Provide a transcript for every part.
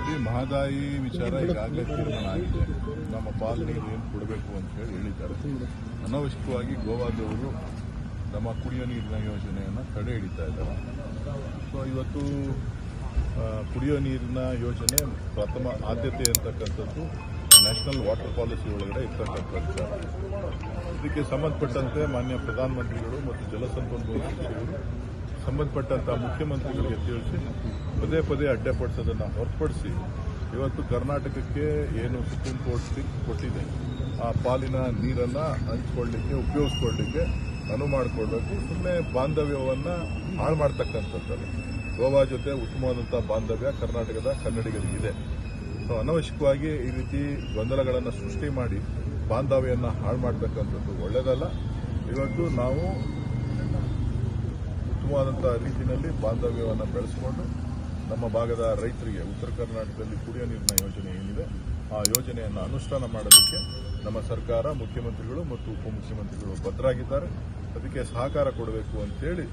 ಇಡೀ ಮಹದಾಯಿ ವಿಚಾರ ಈಗಾಗಲೇ ತೀರ್ಮಾನ ಆಗಿದೆ. ನಮ್ಮ ಪಾಲ್ ನೀರು ಏನು ಕೊಡಬೇಕು ಅಂತ ಹೇಳಿ ಹೇಳಿದ್ದಾರೆ. ಅನವಶ್ಯಕವಾಗಿ ಗೋವಾದವರು ನಮ್ಮ ಕುಡಿಯೋ ನೀರಿನ ಯೋಜನೆಯನ್ನು ತಡೆ ಹಿಡಿತಾ ಇದ್ದಾರೆ. ಸೊ ಇವತ್ತು ಕುಡಿಯೋ ನೀರಿನ ಯೋಜನೆ ಪ್ರಥಮ ಆದ್ಯತೆ ಇರತಕ್ಕಂಥದ್ದು ನ್ಯಾಷನಲ್ ವಾಟರ್ ಪಾಲಿಸಿ ಒಳಗಡೆ ಇರ್ತಕ್ಕಂಥ ಇದಕ್ಕೆ ಸಂಬಂಧಪಟ್ಟಂತೆ ಮಾನ್ಯ ಪ್ರಧಾನಮಂತ್ರಿಗಳು ಮತ್ತು ಜಲಸಂಪನ್ಮೂಲ ಸಚಿವರು ಸಂಬಂಧಪಟ್ಟಂತ ಮುಖ್ಯಮಂತ್ರಿಗಳಿಗೆ ತಿಳಿಸಿ ಪದೇ ಪದೇ ಅಡ್ಡಪಡಿಸೋದನ್ನು ಹೊರತುಪಡಿಸಿ ಇವತ್ತು ಕರ್ನಾಟಕಕ್ಕೆ ಏನು ಸುಪ್ರೀಂ ಕೋರ್ಟ್ ತೀರ್ಪು ಕೊಟ್ಟಿದೆ, ಆ ಪಾಲಿನ ನೀರನ್ನು ಹಂಚ್ಕೊಳ್ಳಿಕ್ಕೆ, ಉಪಯೋಗಿಸ್ಕೊಳ್ಳಿಕ್ಕೆ ಅನುವು ಮಾಡಿಕೊಡ್ಬೇಕು ಸುಮ್ಮನೆ ಬಾಂಧವ್ಯವನ್ನು ಹಾಳು ಮಾಡ್ತಕ್ಕಂಥದ್ದು ಗೋವಾ ಜೊತೆ ಉತ್ತಮವಾದಂಥ ಬಾಂಧವ್ಯ ಕರ್ನಾಟಕದ ಕನ್ನಡಿಗರಿಗಿದೆ ಸೊ ಅನವಶ್ಯಕವಾಗಿ ಈ ರೀತಿ ಗೊಂದಲಗಳನ್ನು ಸೃಷ್ಟಿ ಮಾಡಿ ಬಾಂಧವ್ಯವನ್ನು ಹಾಳು ಮಾಡ್ತಕ್ಕಂಥದ್ದು ಒಳ್ಳೆಯದಲ್ಲ ಇವತ್ತು ನಾವು ಉತ್ತಮವಾದಂಥ ರೀತಿಯಲ್ಲಿ ಬಾಂಧವ್ಯವನ್ನು ಬೆಳೆಸಿಕೊಂಡು ನಮ್ಮ ಭಾಗದ ರೈತರಿಗೆ ಉತ್ತರ ಕರ್ನಾಟಕದಲ್ಲಿ ಕುಡಿಯೋ ನೀರಿನ ಯೋಜನೆ ಏನಿದೆ ಆ ಯೋಜನೆಯನ್ನು ಅನುಷ್ಠಾನ ಮಾಡೋದಕ್ಕೆ ನಮ್ಮ ಸರ್ಕಾರ ಮುಖ್ಯಮಂತ್ರಿಗಳು ಮತ್ತು ಉಪಮುಖ್ಯಮಂತ್ರಿಗಳು ಬದ್ಧರಾಗಿದ್ದಾರೆ. ಅದಕ್ಕೆ ಸಹಕಾರ ಕೊಡಬೇಕು ಅಂತೇಳಿ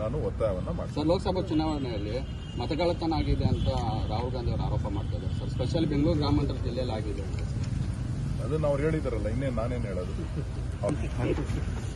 ನಾನು ಒತ್ತಾಯವನ್ನು ಮಾಡ್ತೀನಿ. ಸರ್ ಲೋಕಸಭಾ ಚುನಾವಣೆಯಲ್ಲಿ ಮತಗಳತನ ಆಗಿದೆ ಅಂತ ರಾಹುಲ್ ಗಾಂಧಿ ಅವರು ಆರೋಪ ಮಾಡ್ತಾ ಇದ್ದಾರೆ. ಸರ್ ಸ್ಪೆಷಲ್ ಬೆಂಗಳೂರು ಗ್ರಾಮಾಂತರ ಜಿಲ್ಲೆಯಲ್ಲಿ ಆಗಿದೆ ಅದನ್ನು ಅವ್ರು ಹೇಳಿದಾರಲ್ಲ ಇನ್ನೇನು ನಾನೇನು ಹೇಳೋದು?